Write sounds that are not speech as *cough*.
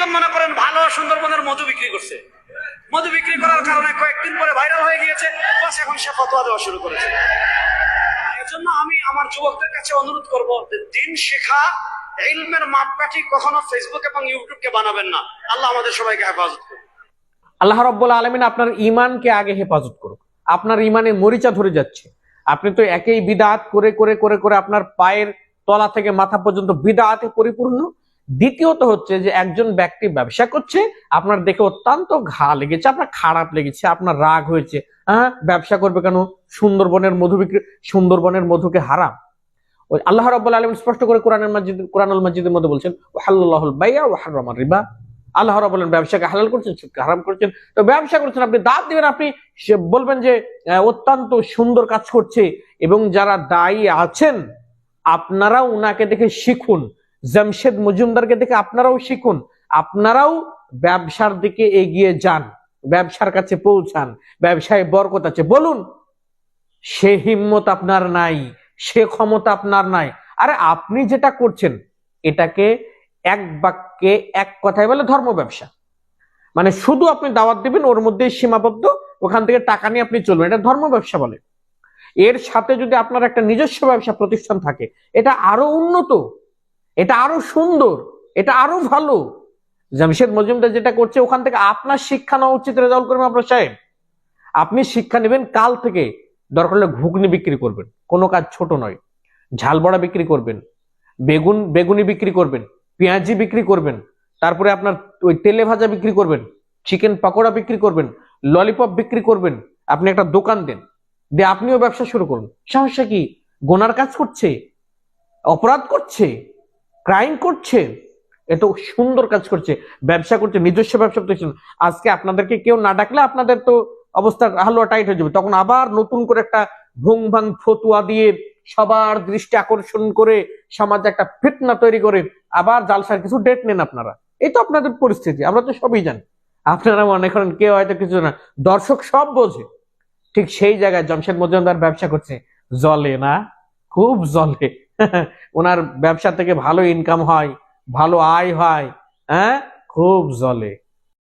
একজন মনে করেন ভালো সুন্দরবনের মধু বিক্রি করছে। মধু বিক্রি করার কারণে কয়েকদিন পরে ভাইরাল হয়ে গিয়েছে, বাস এখন সে ফতোয়া দেওয়া শুরু করেছে। এজন্য আমি আমার যুবকদের কাছে অনুরোধ করব দিন শেখা, ইলমের মাপকাঠি কখনো ফেসবুক এবং ইউটিউবকে বানাবেন না। আল্লাহ আমাদের সবাইকে হেফাজত করুন আল্লাহ রব্বুল আলমিন আপনার ইমানকে আগে হেফাজত করুক। আপনার ইমানে মরিচা ধরে যাচ্ছে। আপনি তো একই বিদাত করে করে করে করে আপনার পায়ের তলা থেকে মাথা পর্যন্ত বিদাতে পরিপূর্ণ। দ্বিতীয়ত হচ্ছে যে একজন ব্যক্তি ব্যবসা করছে, আপনার দেখে অত্যন্ত ঘা লেগেছে, আপনার খারাপ লেগেছে, আপনার রাগ হয়েছে। হ্যাঁ ব্যবসা করবে কেন? সুন্দরবনের মধু বিক্রি, সুন্দরবনের মধুকে হারাম। আল্লাহ রাব্বুল আলম স্পষ্ট করে কোরআনের মসজিদ কোরআনুল মসজিদের মধ্যে বলছেন ওয়াহাল্লাহুল বাইয়া ওয়া হারামার রিবা। আল্লাহ আলামিন ব্যবসাকে হালাল করছেন হারাম করছেন। তো ব্যবসা করছেন, আপনি দাঁত দিবেন, আপনি সে বলবেন যে অত্যন্ত সুন্দর কাজ করছে এবং যারা দায়ী আছেন, আপনারাও উনাকে দেখে শিখুন। জামশেদ মজুমদারকে দেখে আপনারাও শিখুন, আপনারাও ব্যবসার দিকে এগিয়ে যান, ব্যবসার কাছে পৌঁছান, ব্যবসায় বরকত আছে। বলুন, সে হিম্মত আপনার নাই, সে ক্ষমতা আপনার নাই। আরে আপনি যেটা করছেন, এটাকে এক বাক্যে এক কথায় বলে ধর্ম ব্যবসা। মানে শুধু আপনি দাওয়াত দিবেন, ওর মধ্যে সীমাবদ্ধ, ওখান থেকে টাকা নিয়ে আপনি চলবেন। এটা ধর্ম ব্যবসা বলে। এর সাথে যদি আপনার একটা নিজস্ব ব্যবসা প্রতিষ্ঠান থাকে, এটা আরও উন্নত। এটা আরও সুন্দর, এটা আরও ভালো। জামশেদ মজুমদার যেটা করছে, ওখান থেকে আপনার শিক্ষা নেওয়া উচিত, রেজাউল করিম আপনার সাহেব। আপনি শিক্ষা নেবেন, কাল থেকে দরকার হলে ঘুগনি বিক্রি করবেন। কোনো কাজ ছোট নয়। ঝাল বড়া বিক্রি করবেন, বেগুন, বেগুনি বিক্রি করবেন, পেঁয়াজি বিক্রি করবেন, তারপরে আপনার ওই তেলে ভাজা বিক্রি করবেন, চিকেন পাকোড়া বিক্রি করবেন, ললিপপ বিক্রি করবেন, আপনি একটা দোকান দেন। দিয়ে আপনিও ব্যবসা শুরু করুন। সমস্যা কি? গোনার কাজ করছে? অপরাধ করছে? ক্রাইম করছে এত সুন্দর কাজ করছে, ব্যবসা করছে, নিজস্ব ব্যবসা প্রতিষ্ঠান আজকে আপনাদেরকে কেউ না ডাকলে আপনাদের তো অবস্থা হালুয়া টাইট হয়ে যাবে। তখন আবার নতুন করে একটা ভুং ভাং ফতুয়া দিয়ে সবার দৃষ্টি আকর্ষণ করে সমাজে একটা ফিতনা তৈরি করে আবার জালসার কিছু ডেট নেন আপনারা। এই তো আপনাদের পরিস্থিতি, আমরা তো সবই জানি। আপনারা মনে করেন কেউ হয়তো কিছু না। দর্শক সব বোঝে। ঠিক সেই জায়গায় জমশেদ মজুমদার ব্যবসা করছে। জলে না, খুব জলে। *laughs* ওনার ব্যবসা থেকে ভালো ইনকাম হয় ভালো আয় হয় হ্যাঁ? খুব জলে।